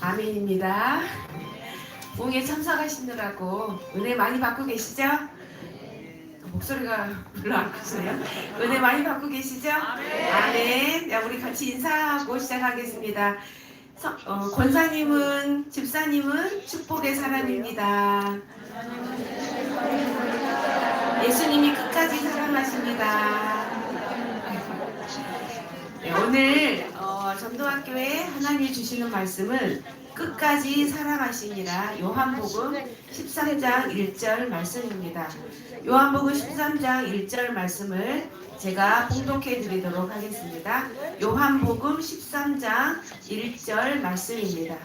아멘입니다. 몽에 참석하시느라고 은혜 많이 받고 계시죠? 목소리가 별로 안 크시네요. 은혜 많이 받고 계시죠? 아멘. 네, 우리 같이 인사하고 시작하겠습니다. 서- 어, 권사님은 집사님은 축복의 사람입니다. 예수님이 끝까지 사랑하십니다. 네, 오늘 어, 전도학교에 하나님이 주시는 말씀은 끝까지 사랑하시니라 요한복음 13장 1절 말씀입니다. 요한복음 13장 1절 말씀을 제가 봉독해 드리도록 하겠습니다. 요한복음 13장 1절 말씀입니다.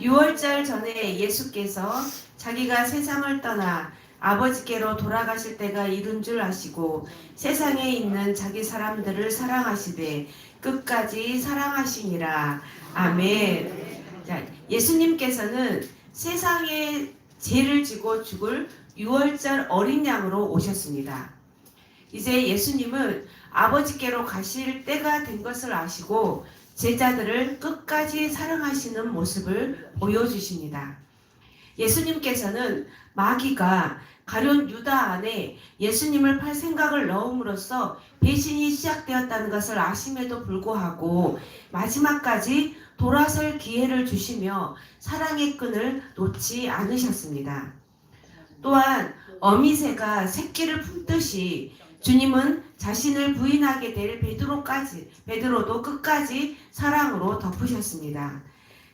6월절 전에 예수께서 자기가 세상을 떠나 아버지께로 돌아가실 때가 이른 줄 아시고 세상에 있는 자기 사람들을 사랑하시되 끝까지 사랑하시니라. 아멘. 자, 예수님께서는 세상에 죄를 지고 죽을 6월절 어린 양으로 오셨습니다. 이제 예수님은 아버지께로 가실 때가 된 것을 아시고 제자들을 끝까지 사랑하시는 모습을 보여주십니다. 예수님께서는 마귀가 가룟 유다 안에 예수님을 팔 생각을 넣음으로써 배신이 시작되었다는 것을 아심에도 불구하고 마지막까지 돌아설 기회를 주시며 사랑의 끈을 놓지 않으셨습니다. 또한 어미새가 새끼를 품듯이 주님은 자신을 부인하게 될 베드로까지 베드로도 끝까지 사랑으로 덮으셨습니다.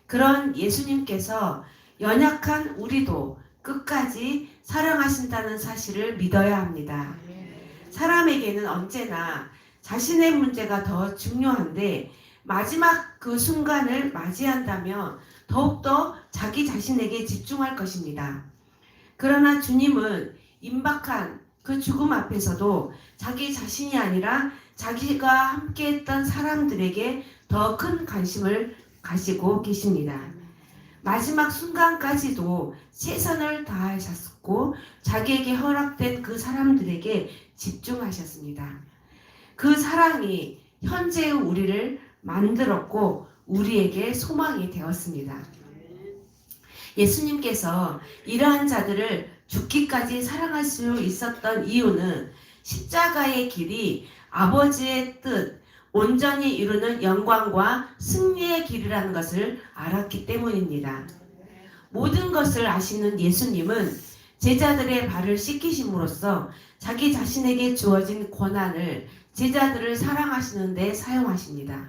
그런 예수님께서 연약한 우리도 끝까지 사랑하신다는 사실을 믿어야 합니다. 사람에게는 언제나 자신의 문제가 더 중요한데 마지막 그 순간을 맞이한다면 더욱더 자기 자신에게 집중할 것입니다. 그러나 주님은 임박한 그 죽음 앞에서도 자기 자신이 아니라 자기가 함께했던 사람들에게 더 큰 관심을 가지고 계십니다. 마지막 순간까지도 최선을 다하셨고 자기에게 허락된 그 사람들에게 집중하셨습니다. 그 사랑이 현재의 우리를 만들었고 우리에게 소망이 되었습니다. 예수님께서 이러한 자들을 죽기까지 사랑할 수 있었던 이유는 십자가의 길이 아버지의 뜻, 온전히 이루는 영광과 승리의 길이라는 것을 알았기 때문입니다. 모든 것을 아시는 예수님은 제자들의 발을 씻기심으로써 자기 자신에게 주어진 권한을 제자들을 사랑하시는 데 사용하십니다.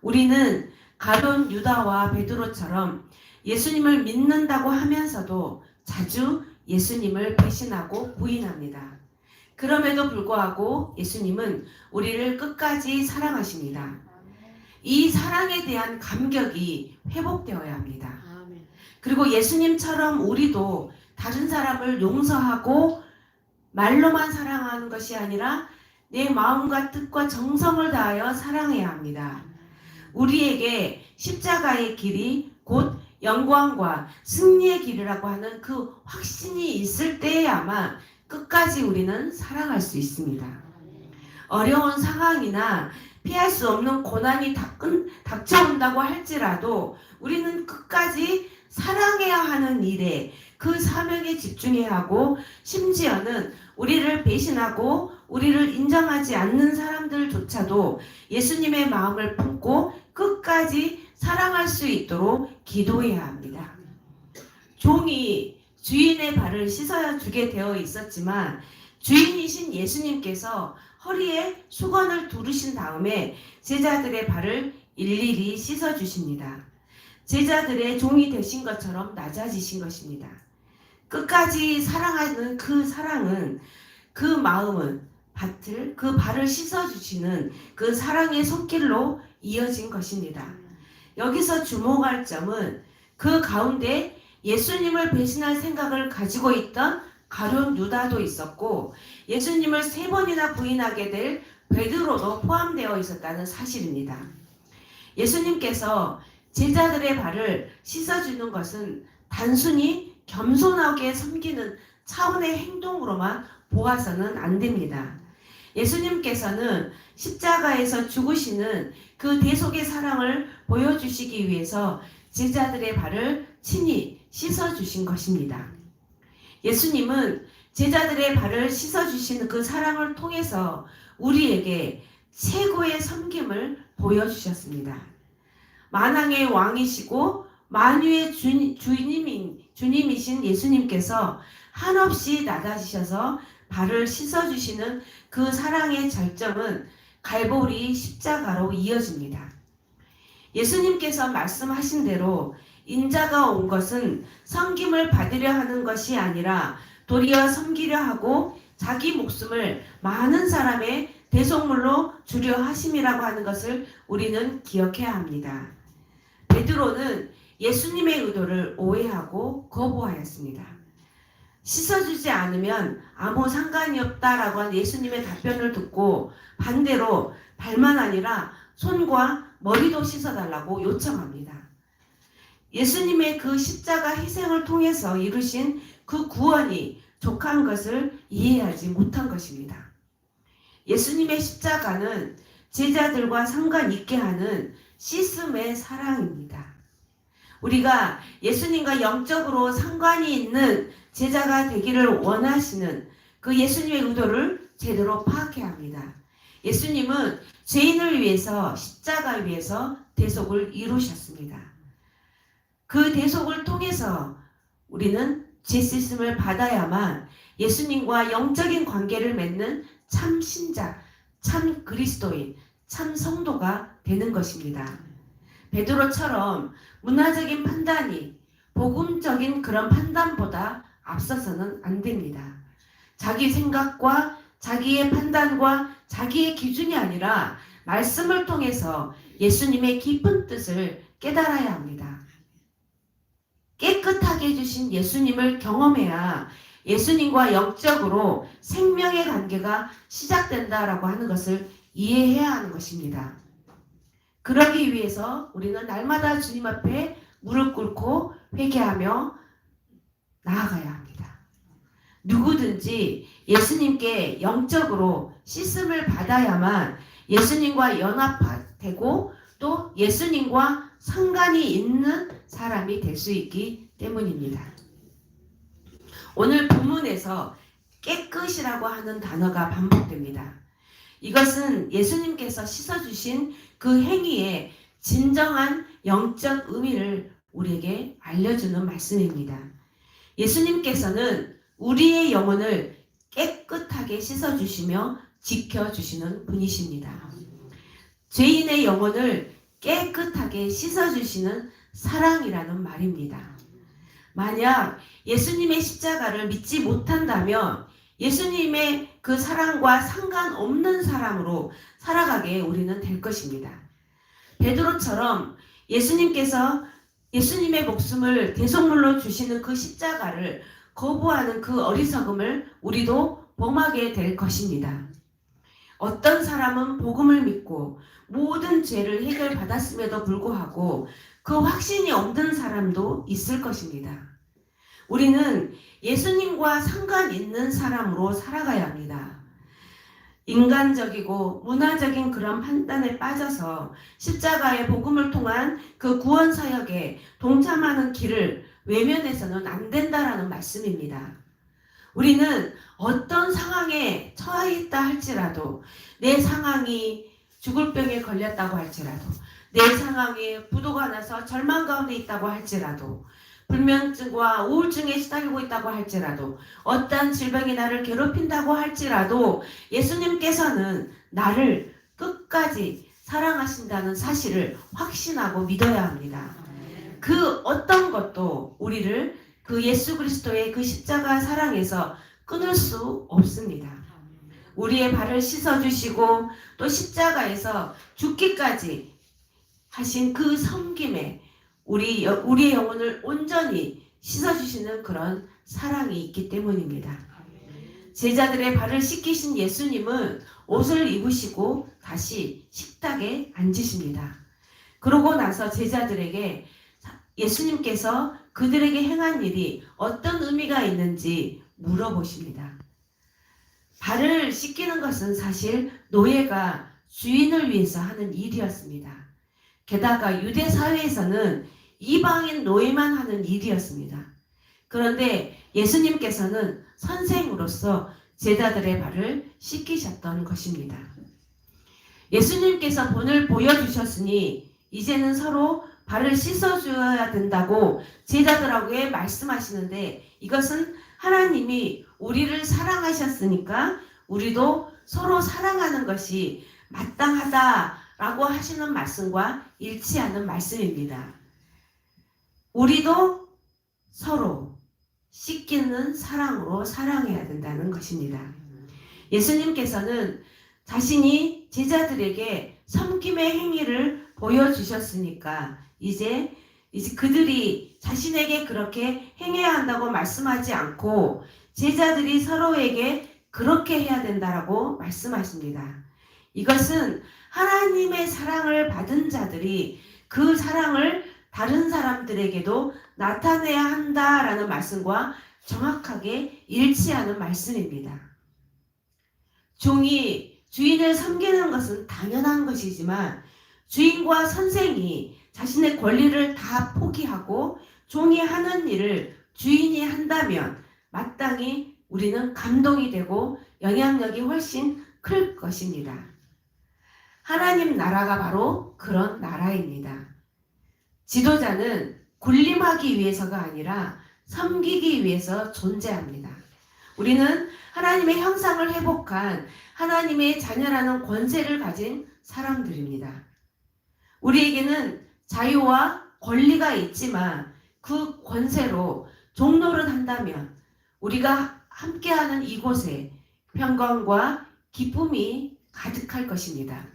우리는 가론 유다와 베드로처럼 예수님을 믿는다고 하면서도 자주 예수님을 배신하고 부인합니다. 그럼에도 불구하고 예수님은 우리를 끝까지 사랑하십니다. 이 사랑에 대한 감격이 회복되어야 합니다. 그리고 예수님처럼 우리도 다른 사람을 용서하고 말로만 사랑하는 것이 아니라 내 마음과 뜻과 정성을 다하여 사랑해야 합니다. 우리에게 십자가의 길이 곧 영광과 승리의 길이라고 하는 그 확신이 있을 때야만 끝까지 우리는 사랑할 수 있습니다. 어려운 상황이나 피할 수 없는 고난이 닥- 닥쳐온다고 할지라도 우리는 끝까지 사랑해야 하는 일에 그 사명에 집중해야 하고 심지어는 우리를 배신하고 우리를 인정하지 않는 사람들조차도 예수님의 마음을 품고 끝까지 사랑할 수 있도록 기도해야 합니다. 종이 주인의 발을 씻어야 주게 되어 있었지만 주인이신 예수님께서 허리에 수건을 두르신 다음에 제자들의 발을 일일이 씻어 주십니다. 제자들의 종이 되신 것처럼 낮아지신 것입니다. 끝까지 사랑하는 그 사랑은 그 마음은 밭을 그 발을 씻어 주시는 그 사랑의 손길로 이어진 것입니다. 여기서 주목할 점은 그 가운데 예수님을 배신할 생각을 가지고 있던 가룟 유다도 있었고 예수님을 세 번이나 부인하게 될 베드로도 포함되어 있었다는 사실입니다. 예수님께서 제자들의 발을 씻어주는 것은 단순히 겸손하게 섬기는 차원의 행동으로만 보아서는 안 됩니다. 예수님께서는 십자가에서 죽으시는 그 대속의 사랑을 보여주시기 위해서 제자들의 발을 친히 씻어주신 것입니다. 예수님은 제자들의 발을 씻어주시는 그 사랑을 통해서 우리에게 최고의 섬김을 보여주셨습니다. 만왕의 왕이시고 만유의 주, 주님인, 주님이신 예수님께서 한없이 낮아지셔서 발을 씻어주시는 그 사랑의 절정은 갈보리 십자가로 이어집니다. 예수님께서 말씀하신 대로 인자가 온 것은 섬김을 받으려 하는 것이 아니라 도리어 섬기려 하고 자기 목숨을 많은 사람의 대속물로 주려 하심이라고 하는 것을 우리는 기억해야 합니다. 베드로는 예수님의 의도를 오해하고 거부하였습니다. 씻어주지 않으면 아무 상관이 없다라고 한 예수님의 답변을 듣고 반대로 발만 아니라 손과 머리도 씻어달라고 요청합니다. 예수님의 그 십자가 희생을 통해서 이루신 그 구원이 족한 것을 이해하지 못한 것입니다. 예수님의 십자가는 제자들과 상관 있게 하는 시스의 사랑입니다. 우리가 예수님과 영적으로 상관이 있는 제자가 되기를 원하시는 그 예수님의 의도를 제대로 파악해야 합니다. 예수님은 죄인을 위해서 십자가 위에서 대속을 이루셨습니다. 그 대속을 통해서 우리는 죄 씻음을 받아야만 예수님과 영적인 관계를 맺는 참 신자, 참 그리스도인, 참 성도가 되는 것입니다. 베드로처럼 문화적인 판단이 복음적인 그런 판단보다 앞서서는 안 됩니다. 자기 생각과 자기의 판단과 자기의 기준이 아니라 말씀을 통해서 예수님의 깊은 뜻을 깨달아야 합니다. 깨끗하게 해주신 예수님을 경험해야 예수님과 영적으로 생명의 관계가 시작된다라고 하는 것을 이해해야 하는 것입니다. 그러기 위해서 우리는 날마다 주님 앞에 무릎 꿇고 회개하며 나아가야 합니다. 누구든지 예수님께 영적으로 씻음을 받아야만 예수님과 연합되고 또 예수님과 상관이 있는 사람이 될 수 있기 때문입니다. 오늘 본문에서 깨끗이라고 하는 단어가 반복됩니다. 이것은 예수님께서 씻어주신 그 행위의 진정한 영적 의미를 우리에게 알려주는 말씀입니다. 예수님께서는 우리의 영혼을 깨끗하게 씻어주시며 지켜주시는 분이십니다. 죄인의 영혼을 깨끗하게 씻어주시는 사랑이라는 말입니다. 만약 예수님의 십자가를 믿지 못한다면 예수님의 그 사랑과 상관없는 사람으로 살아가게 우리는 될 것입니다. 베드로처럼 예수님께서 예수님의 목숨을 대속물로 주시는 그 십자가를 거부하는 그 어리석음을 우리도 범하게 될 것입니다. 어떤 사람은 복음을 믿고 모든 죄를 해결받았음에도 불구하고 그 확신이 없는 사람도 있을 것입니다. 우리는 예수님과 상관 있는 사람으로 살아가야 합니다. 인간적이고 문화적인 그런 판단에 빠져서 십자가의 복음을 통한 그 구원 사역에 동참하는 길을 외면해서는 안 된다라는 말씀입니다. 우리는 어떤 상황에 처해 있다 할지라도 내 상황이 죽을 병에 걸렸다고 할지라도 내 상황에 부도가 나서 절망 가운데 있다고 할지라도 불면증과 우울증에 시달리고 있다고 할지라도 어떠한 질병이 나를 괴롭힌다고 할지라도 예수님께서는 나를 끝까지 사랑하신다는 사실을 확신하고 믿어야 합니다. 그 어떤 것도 우리를 그 예수 그리스도의 그 십자가 사랑에서 끊을 수 없습니다. 우리의 발을 씻어주시고 또 십자가에서 죽기까지 하신 그 섬김에 우리 우리의 영혼을 온전히 씻어주시는 그런 사랑이 있기 때문입니다. 제자들의 발을 씻기신 예수님은 옷을 입으시고 다시 식탁에 앉으십니다. 그러고 나서 제자들에게 예수님께서 그들에게 행한 일이 어떤 의미가 있는지 물어보십니다. 발을 씻기는 것은 사실 노예가 주인을 위해서 하는 일이었습니다. 게다가 유대 사회에서는 이방인 노예만 하는 일이었습니다. 그런데 예수님께서는 선생으로서 제자들의 발을 씻기셨던 것입니다. 예수님께서 본을 보여주셨으니 이제는 서로 발을 씻어줘야 된다고 제자들에게 말씀하시는데 이것은 하나님이 우리를 사랑하셨으니까 우리도 서로 사랑하는 것이 마땅하다라고 하시는 말씀과 일치하는 말씀입니다. 우리도 서로 씻기는 사랑으로 사랑해야 된다는 것입니다. 예수님께서는 자신이 제자들에게 섬김의 행위를 보여주셨으니까 이제 이제 그들이 자신에게 그렇게 행해야 한다고 말씀하지 않고 제자들이 서로에게 그렇게 해야 된다라고 말씀하십니다. 이것은 하나님의 사랑을 받은 자들이 그 사랑을 다른 사람들에게도 나타내야 한다라는 말씀과 정확하게 일치하는 말씀입니다. 종이 주인을 섬기는 것은 당연한 것이지만 주인과 선생이 자신의 권리를 다 포기하고 종이 하는 일을 주인이 한다면 마땅히 우리는 감동이 되고 영향력이 훨씬 클 것입니다. 하나님 나라가 바로 그런 나라입니다. 지도자는 군림하기 위해서가 아니라 섬기기 위해서 존재합니다. 우리는 하나님의 형상을 회복한 하나님의 자녀라는 권세를 가진 사람들입니다. 우리에게는 자유와 권리가 있지만 그 권세로 종로를 한다면 우리가 함께하는 이곳에 평강과 기쁨이 가득할 것입니다.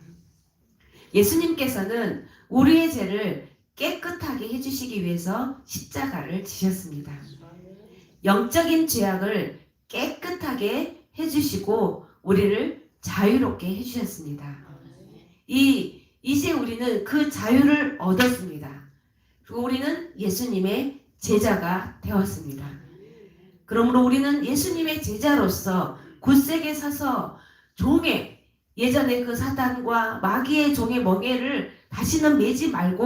예수님께서는 우리의 죄를 깨끗하게 해주시기 위해서 십자가를 지셨습니다. 영적인 죄악을 깨끗하게 해주시고 우리를 자유롭게 해주셨습니다. 이 이제 우리는 그 자유를 얻었습니다. 그리고 우리는 예수님의 제자가 되었습니다. 그러므로 우리는 예수님의 제자로서 굳세게 서서 종의 예전에 그 사단과 마귀의 종의 멍에를 다시는 매지 말고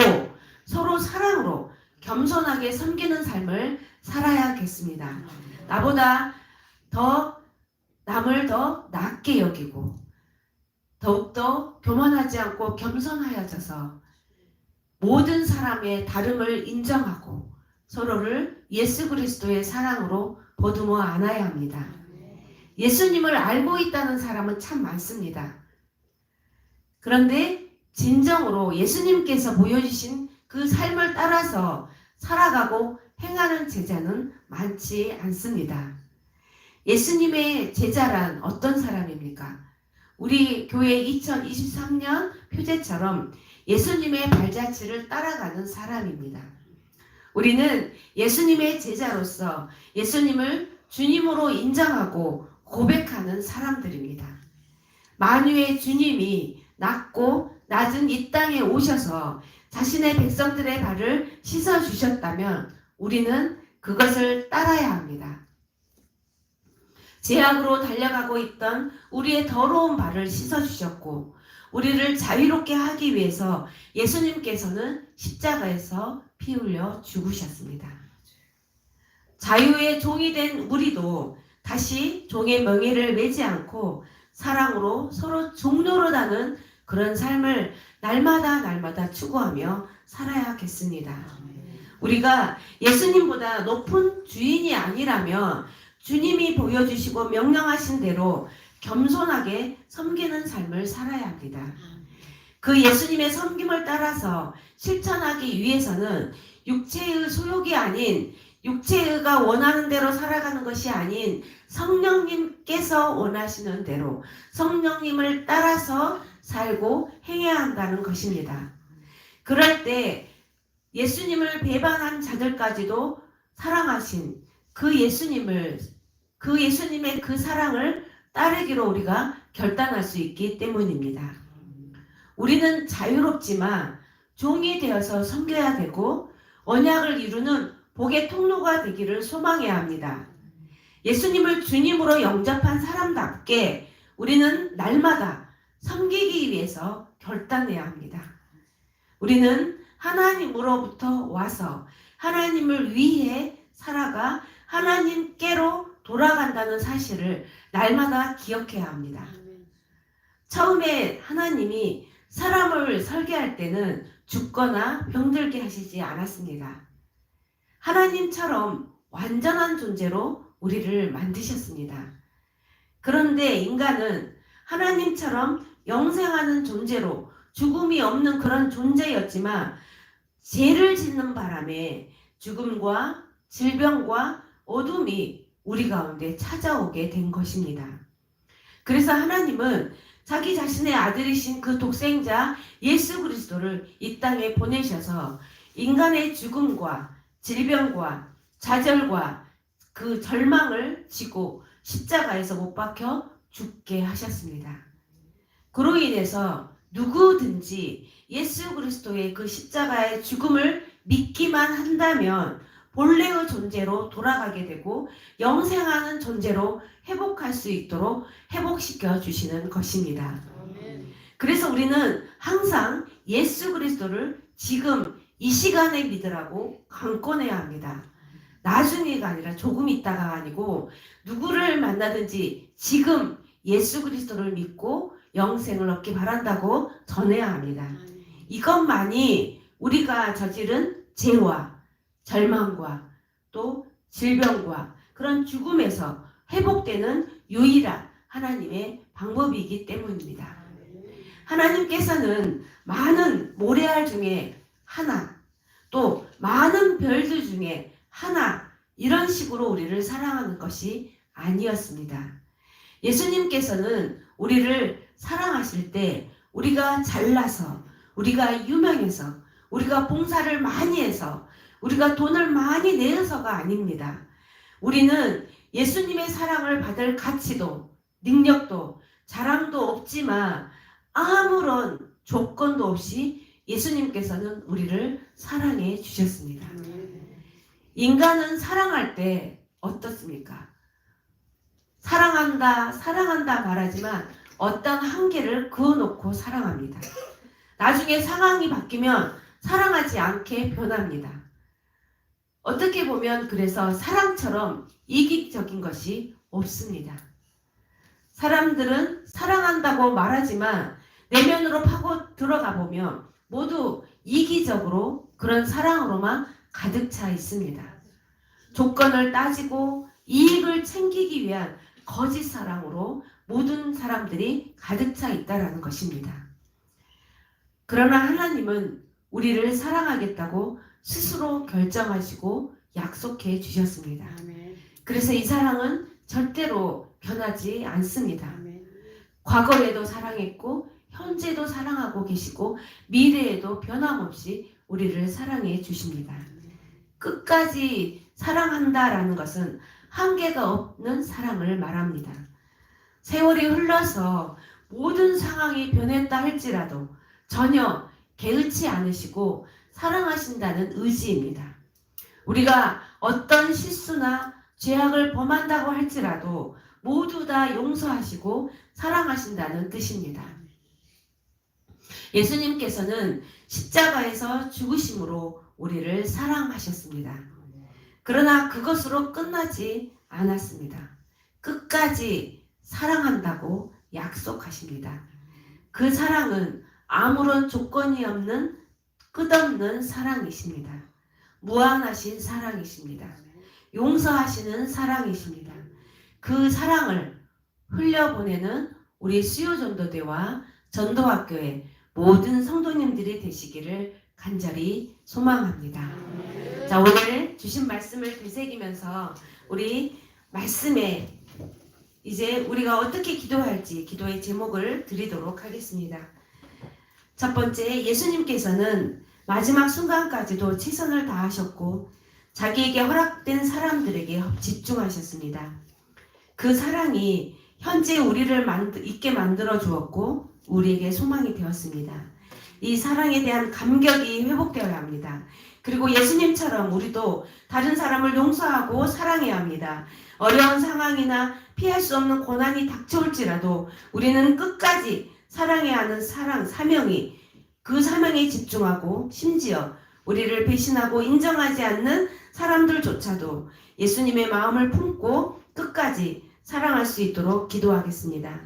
서로 사랑으로 겸손하게 섬기는 삶을 살아야겠습니다. 나보다 더 남을 더 낮게 여기고 더욱더 교만하지 않고 겸손하여져서 모든 사람의 다름을 인정하고 서로를 예수 그리스도의 사랑으로 보듬어 안아야 합니다. 예수님을 알고 있다는 사람은 참 많습니다. 그런데 진정으로 예수님께서 보여주신 그 삶을 따라서 살아가고 행하는 제자는 많지 않습니다. 예수님의 제자란 어떤 사람입니까? 우리 교회 2023년 표제처럼 예수님의 발자취를 따라가는 사람입니다. 우리는 예수님의 제자로서 예수님을 주님으로 인정하고 고백하는 사람들입니다. 만유의 주님이 낮고 낮은 이 땅에 오셔서 자신의 백성들의 발을 씻어 주셨다면 우리는 그것을 따라야 합니다. 제약으로 달려가고 있던 우리의 더러운 발을 씻어 주셨고 우리를 자유롭게 하기 위해서 예수님께서는 십자가에서 피 흘려 죽으셨습니다. 자유의 종이 된 우리도 다시 종의 명예를 매지 않고 사랑으로 서로 종로로다는 그런 삶을 날마다 날마다 추구하며 살아야겠습니다. 우리가 예수님보다 높은 주인이 아니라면 주님이 보여주시고 명령하신 대로 겸손하게 섬기는 삶을 살아야 합니다. 그 예수님의 섬김을 따라서 실천하기 위해서는 육체의 소욕이 아닌 육체가 원하는 대로 살아가는 것이 아닌 성령님께서 원하시는 대로 성령님을 따라서 살고 행해야 한다는 것입니다. 그럴 때 예수님을 배반한 자들까지도 사랑하신 그 예수님을 그 예수님의 그 사랑을 따르기로 우리가 결단할 수 있기 때문입니다. 우리는 자유롭지만 종이 되어서 섬겨야 되고 언약을 이루는 복의 통로가 되기를 소망해야 합니다. 예수님을 주님으로 영접한 사람답게 우리는 날마다 섬기기 위해서 결단해야 합니다. 우리는 하나님으로부터 와서 하나님을 위해 살아가 하나님께로 돌아간다는 사실을 날마다 기억해야 합니다. 처음에 하나님이 사람을 설계할 때는 죽거나 병들게 하시지 않았습니다. 하나님처럼 완전한 존재로 우리를 만드셨습니다. 그런데 인간은 하나님처럼 영생하는 존재로 죽음이 없는 그런 존재였지만 죄를 짓는 바람에 죽음과 질병과 어둠이 우리 가운데 찾아오게 된 것입니다. 그래서 하나님은 자기 자신의 아들이신 그 독생자 예수 그리스도를 이 땅에 보내셔서 인간의 죽음과 질병과 좌절과 그 절망을 지고 십자가에서 못 박혀 죽게 하셨습니다. 그로 인해서 누구든지 예수 그리스도의 그 십자가의 죽음을 믿기만 한다면 본래의 존재로 돌아가게 되고 영생하는 존재로 회복할 수 있도록 회복시켜 주시는 것입니다. 그래서 우리는 항상 예수 그리스도를 지금 이 시간에 믿으라고 강권해야 합니다. 나중에가 아니라 조금 있다가 아니고 누구를 만나든지 지금 예수 그리스도를 믿고 영생을 얻기 바란다고 전해야 합니다. 이것만이 우리가 저지른 죄와 절망과 또 질병과 그런 죽음에서 회복되는 유일한 하나님의 방법이기 때문입니다. 하나님께서는 많은 모래알 중에 하나, 또 많은 별들 중에 하나, 이런 식으로 우리를 사랑하는 것이 아니었습니다. 예수님께서는 우리를 사랑하실 때 우리가 잘나서, 우리가 유명해서, 우리가 봉사를 많이 해서, 우리가 돈을 많이 내어서가 아닙니다. 우리는 예수님의 사랑을 받을 가치도, 능력도, 자랑도 없지만 아무런 조건도 없이 예수님께서는 우리를 사랑해 주셨습니다. 인간은 사랑할 때 어떻습니까? 사랑한다, 사랑한다 말하지만 어떤 한계를 그어놓고 사랑합니다. 나중에 상황이 바뀌면 사랑하지 않게 변합니다. 어떻게 보면 그래서 사랑처럼 이기적인 것이 없습니다. 사람들은 사랑한다고 말하지만 내면으로 파고 들어가 보면 모두 이기적으로 그런 사랑으로만 가득 차 있습니다. 조건을 따지고 이익을 챙기기 위한 거짓 사랑으로 모든 사람들이 가득 차 있다라는 것입니다. 그러나 하나님은 우리를 사랑하겠다고 스스로 결정하시고 약속해 주셨습니다. 그래서 이 사랑은 절대로 변하지 않습니다. 과거에도 사랑했고 현재도 사랑하고 계시고 미래에도 변함없이 우리를 사랑해 주십니다. 끝까지 사랑한다라는 것은 한계가 없는 사랑을 말합니다. 세월이 흘러서 모든 상황이 변했다 할지라도 전혀 개의치 않으시고 사랑하신다는 의지입니다. 우리가 어떤 실수나 죄악을 범한다고 할지라도 모두 다 용서하시고 사랑하신다는 뜻입니다. 예수님께서는 십자가에서 죽으심으로 우리를 사랑하셨습니다. 그러나 그것으로 끝나지 않았습니다. 끝까지 사랑한다고 약속하십니다. 그 사랑은 아무런 조건이 없는 끝없는 사랑이십니다. 무한하신 사랑이십니다. 용서하시는 사랑이십니다. 그 사랑을 흘려보내는 우리 수요전도대와 전도학교의 모든 성도님들이 되시기를 간절히 소망합니다. 자, 오늘 주신 말씀을 되새기면서 우리 말씀에 이제 우리가 어떻게 기도할지 기도의 제목을 드리도록 하겠습니다. 첫 번째, 예수님께서는 마지막 순간까지도 최선을 다하셨고 자기에게 허락된 사람들에게 집중하셨습니다. 그 사랑이 현재 우리를 있게 만들어 주었고 우리에게 소망이 되었습니다. 이 사랑에 대한 감격이 회복되어야 합니다. 그리고 예수님처럼 우리도 다른 사람을 용서하고 사랑해야 합니다. 어려운 상황이나 피할 수 없는 고난이 닥쳐올지라도 우리는 끝까지 사랑해야 하는 사랑, 사명이 그 사명에 집중하고 심지어 우리를 배신하고 인정하지 않는 사람들조차도 예수님의 마음을 품고 끝까지 사랑할 수 있도록 기도하겠습니다.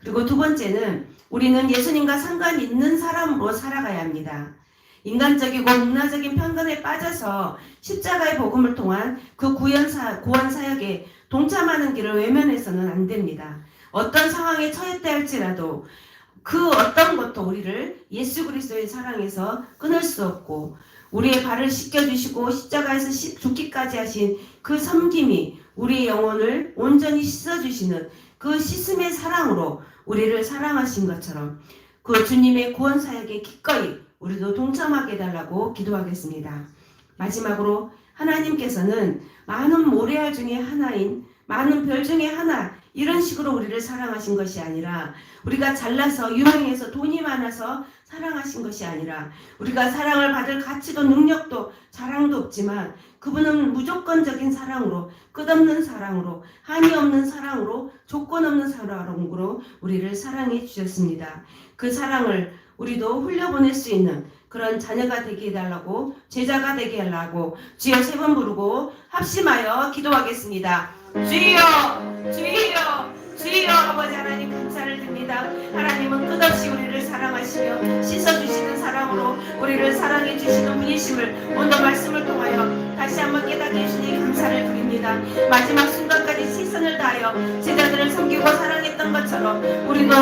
그리고 두 번째는 우리는 예수님과 상관 있는 사람으로 살아가야 합니다. 인간적이고 문화적인 편견에 빠져서 십자가의 복음을 통한 그 구원사, 구원 사역에 동참하는 길을 외면해서는 안 됩니다. 어떤 상황에 처했다 할지라도 그 어떤 것도 우리를 예수 그리스도의 사랑에서 끊을 수 없고 우리의 발을 씻겨주시고 십자가에서 시- 죽기까지 하신 그 섬김이 우리의 영혼을 온전히 씻어주시는 그 씻음의 사랑으로 우리를 사랑하신 것처럼 그 주님의 구원 사역에 기꺼이 우리도 동참하게 해달라고 기도하겠습니다. 마지막으로 하나님께서는 많은 모래알 중에 하나인 많은 별 중에 하나 이런 식으로 우리를 사랑하신 것이 아니라 우리가 잘나서 유명해서 돈이 많아서 사랑하신 것이 아니라 우리가 사랑을 받을 가치도 능력도 자랑도 없지만 그분은 무조건적인 사랑으로 끝없는 사랑으로 한이 없는 사랑으로 조건 없는 사랑으로 우리를 사랑해 주셨습니다. 그 사랑을 우리도 흘려보낼 수 있는 그런 자녀가 되게 해달라고 제자가 되게 하려고 주여 세 번 부르고 합심하여 기도하겠습니다. 주여 주여 주여 아버지 하나님 감사를 드립니다. 하나님은 끝없이 우리를 사랑하시며 씻어주시는 사랑으로 우리를 사랑해 주시는 분이심을 오늘 말씀을 통하여 다시 한번 깨닫게 해주니 감사를 드립니다. 마지막 순간까지 최선을 다하여 제자들을 섬기고 사랑했던 것처럼 우리도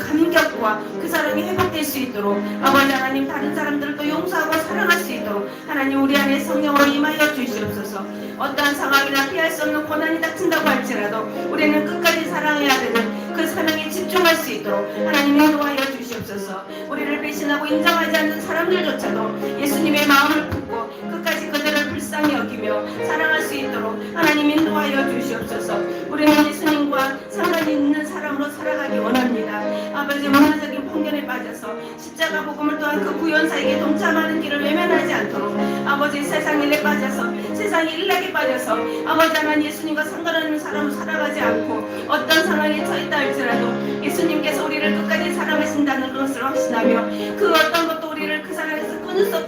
감격과 그 사랑이 회복될 수 있도록 아버지 하나님 다른 사람들도 용서하고 사랑할 수 있도록 하나님 우리 안에 성령으로 임하여 주시옵소서. 어떠한 상황이나 피할 수 없는 고난이 닥친다고 할지라도 우리는 끝까지 사랑해야 되는 그 사랑에 집중할 수 있도록 하나님 인도하여 주시옵소서. 우리를 배신하고 인정하지 않는 사람들조차도 예수님의 마음을 품고 끝까지 불쌍히 여기며 사랑할 수 있도록 하나님 인도하여 주시옵소서. 우리는 예수님과 상관이 있는 사람으로 살아가기 원합니다. 아버지 문화적인 편견에 빠져서 십자가 복음을 통한 그 구원사에게 동참하는 길을 외면하지 않도록 아버지 세상 일에 빠져서 세상 일락에 빠져서 아버지 하나님 예수님과 상관없는 사람으로 살아가지 않고 어떤 상황에 처했다 할지라도 예수님께서 우리를 끝까지 사랑하신다는 것을 확신하며 그 어떤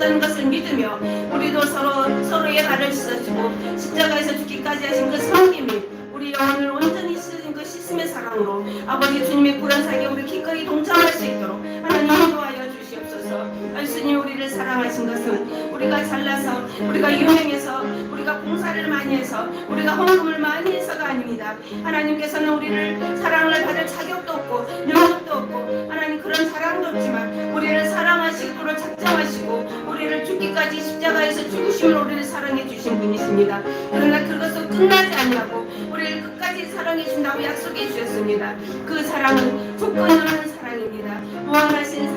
없다는 것을 믿으며 우리도 서로 서로의 발을 씻어주고 십자가에서 죽기까지 하신 그 성김이 우리 영혼을 온전히 씻은 그 씻음의 사랑으로 아버지 주님의 구원사에 우리 기꺼이 동참할 수 있도록 하나님 인도하여 주시옵소서. 예수님 우리를 사랑하신 것은 우리가 잘나서 우리가 유명해서 우리가 봉사를 많이 해서 우리가 헌금을 많이 해서가 아닙니다. 하나님께서는 우리를 사랑을 받을 자격도 없고 능력도 없고 하나님 그런 사랑도 없지만 우리를 사랑하시고 작정하시고 우리를 죽기까지 십자가에서 죽으심으로 우리를 사랑해 주신 분이십니다. 그러나 그것은 끝나지 아니하고 우리를 끝까지 사랑해 준다고 약속해 주셨습니다. 그 사랑은 조건이 없는 사랑입니다. 무한하신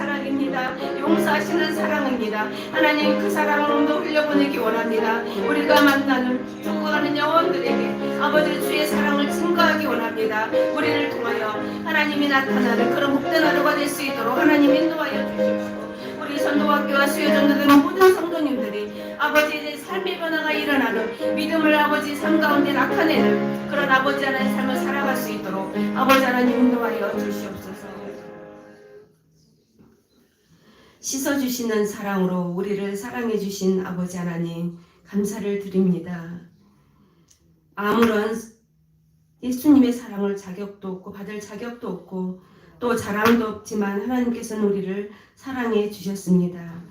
용서하시는 사랑입니다. 하나님 그 온도 흘려보내기 원합니다. 우리가 만나는 죽어가는 영혼들에게 아버지 주의 사랑을 증거하기 원합니다. 우리를 통하여 하나님이 나타나는 그런 복된 하루가 될 수 있도록 하나님 인도하여 주십시오. 우리 선도학교와 수요전도되는 모든 성도님들이 아버지의 삶의 변화가 일어나는 믿음을 아버지 삶 가운데 나타내는 그런 아버지 하나님의 삶을 살아갈 수 있도록 아버지 하나님 인도하여 주시옵소서 씻어주시는 사랑으로 우리를 사랑해주신 아버지 하나님 감사를 드립니다. 아무런 예수님의 사랑을 자격도 없고 받을 자격도 없고 또 자랑도 없지만 하나님께서는 우리를 사랑해 주셨습니다.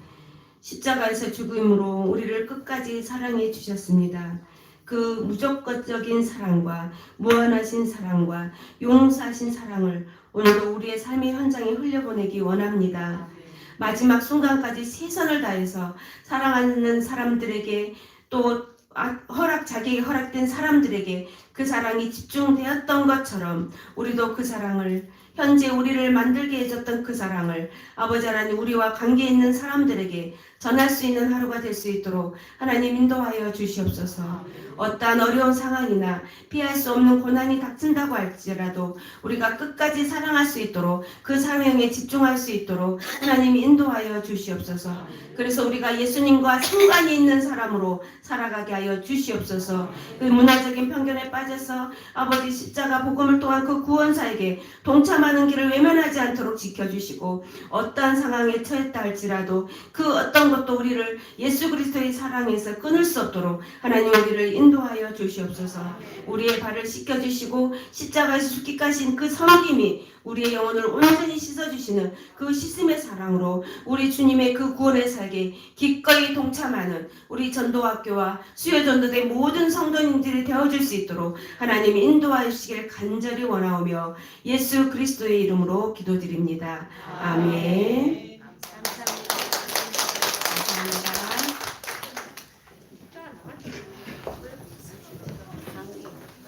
십자가에서 죽음으로 우리를 끝까지 사랑해 주셨습니다. 그 무조건적인 사랑과 무한하신 사랑과 용서하신 사랑을 오늘도 우리의 삶의 현장에 흘려보내기 원합니다. 마지막 순간까지 최선을 다해서 사랑하는 사람들에게 또 아, 허락 자기에게 허락된 사람들에게 그 사랑이 집중되었던 것처럼 우리도 그 사랑을 현재 우리를 만들게 해줬던 그 사랑을 아버지 하나님 우리와 관계 있는 사람들에게 전할 수 있는 하루가 될 수 있도록 하나님 인도하여 주시옵소서. 어떠한 어려운 상황이나 피할 수 없는 고난이 닥친다고 할지라도 우리가 끝까지 사랑할 수 있도록 그 사랑에 집중할 수 있도록 하나님 인도하여 주시옵소서. 그래서 우리가 예수님과 상관이 있는 사람으로 살아가게 하여 주시옵소서. 그 문화적인 편견에 빠져 서 아버지 십자가 복음을 통한 그 구원사에게 동참하는 길을 외면하지 않도록 지켜주시고 어떠한 상황에 처했다 할지라도 그 어떤 것도 우리를 예수 그리스도의 사랑에서 끊을 수 없도록 하나님 우리를 인도하여 주시옵소서. 우리의 발을 씻겨주시고 십자가에서 죽기까지 그 섬김이 우리의 영혼을 온전히 씻어주시는 그 씻음의 사랑으로 우리 주님의 그 구원의 살게 기꺼이 동참하는 우리 전도학교와 수요전도대 모든 성도님들이 되어줄 수 있도록 하나님 인도하여 주시길 간절히 원하오며 예수 그리스도의 이름으로 기도드립니다. 아멘.